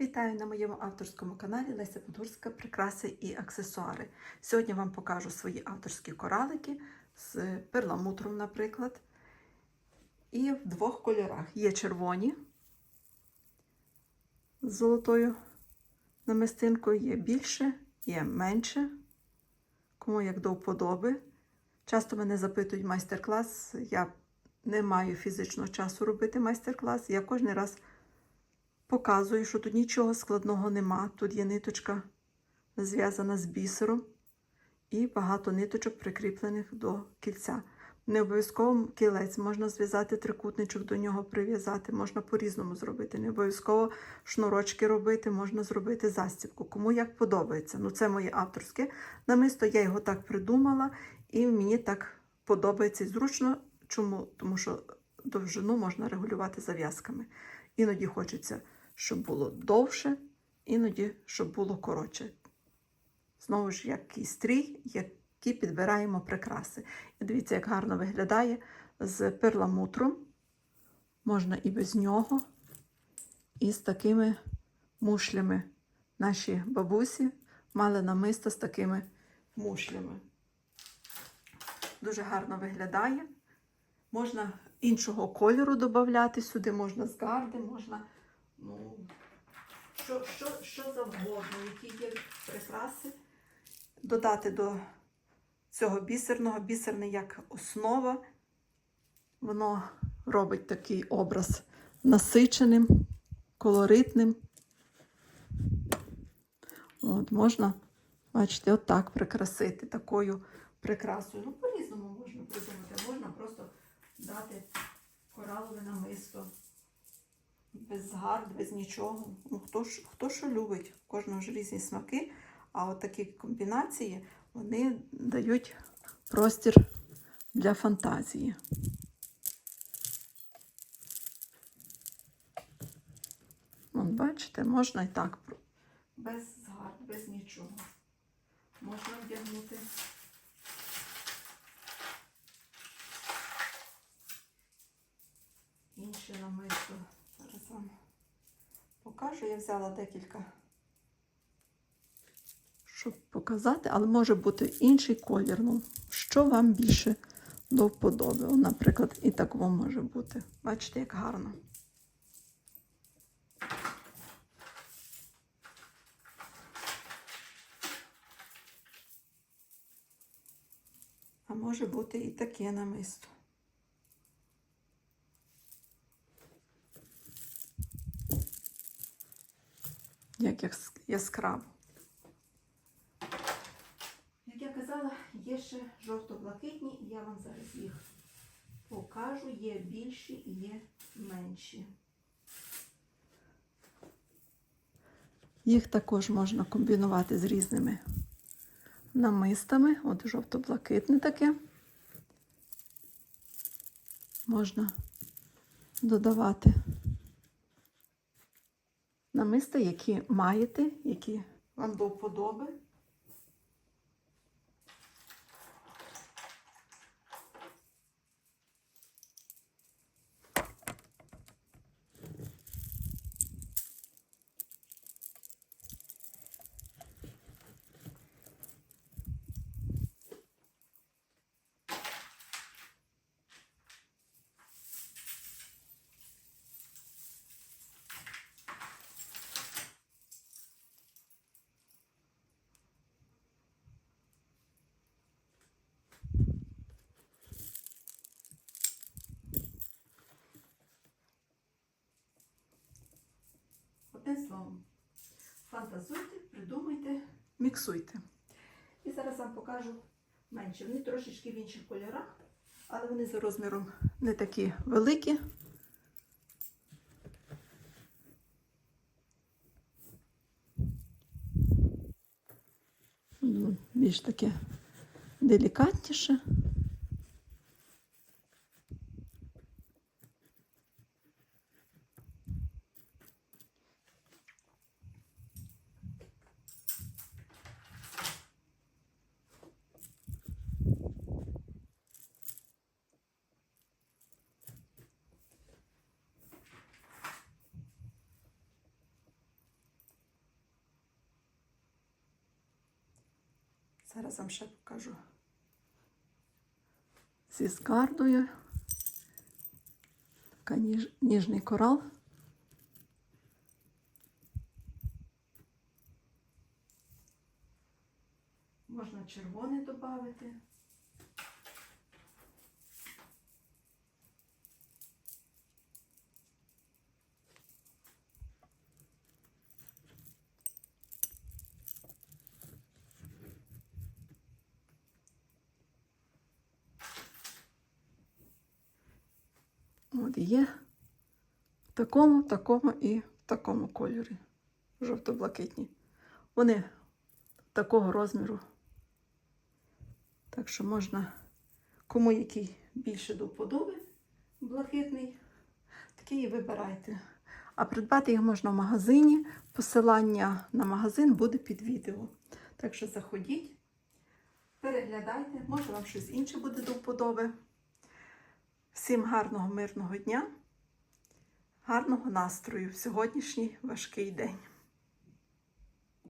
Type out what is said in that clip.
Вітаю на моєму авторському каналі Леся Подгурська Прикраси і аксесуари. Сьогодні вам покажу свої авторські коралики з перламутром, наприклад. І в двох кольорах. Є червоні з золотою намистинкою, є більше, є менше. Кому як до вподоби. Часто мене запитують майстер-клас. Я не маю фізичного часу робити майстер-клас. Я кожен раз показую, що тут нічого складного нема. Тут є ниточка зв'язана з бісером і багато ниточок прикріплених до кільця. Не обов'язково кілець, можна зв'язати трикутничок до нього прив'язати, можна по-різному зробити. Не обов'язково шнурочки робити, можна зробити застібку. Кому як подобається. Ну, це моє авторське намисто, я його так придумала, і мені так подобається і зручно. Чому? Тому що довжину можна регулювати зав'язками. Іноді хочеться, щоб було довше, іноді, щоб було коротше. Знову ж, який стрій, які підбираємо прикраси. І дивіться, як гарно виглядає з перламутром. Можна і без нього, і з такими мушлями. Наші бабусі мали намисто з такими мушлями. Дуже гарно виглядає. Можна іншого кольору додати сюди, можна з гарди, можна ну, що, що, що завгодно, які є прикраси. Додати до цього бісерного, бісерний як основа. Воно робить такий образ насиченим, колоритним. От, Можна, бачите, отак прикрасити такою прикрасою. Ну, по-різному можна придумати. Можна просто дати коралове намисто. Без гард, без нічого. Ну, хто, ж, хто що любить, у кожного ж різні смаки. А от такі комбінації вони дають простір для фантазії. От бачите, можна і так, без згард, без нічого. Можна вдягнути. Інше намисто. Покажу. Я взяла декілька, щоб показати, але може бути інший колір. Ну, що вам більше до вподоби. Наприклад, і такого може бути. Бачите, як гарно. А може бути і таке намисто. Як яскраво. Як я казала, є ще жовто-блакитні, я вам зараз їх покажу. Є більші і є менші. Їх також можна комбінувати з різними намистами. От жовто-блакитне таке. Можна додавати намиста, які маєте, які вам до вподоби. Одним словом, фантазуйте, придумайте, міксуйте. І зараз вам покажу менше. Вони трошечки в інших кольорах, але вони за розміром не такі великі. Ну, Більш таке делікатніше. Зараз вам ще покажу. Зі скардою. Така ніж, ніжний корал. Можна червоний додати. От є в такому, такому і в такому кольорі. Жовто-блакитні. Вони такого розміру. Так що можна, кому який більше до вподоби, блакитний, такий і вибирайте. А придбати їх можна в магазині. Посилання на магазин буде під відео. Так що заходіть, переглядайте, може вам щось інше буде до вподоби. Всім гарного, мирного дня, гарного настрою в сьогоднішній важкий день.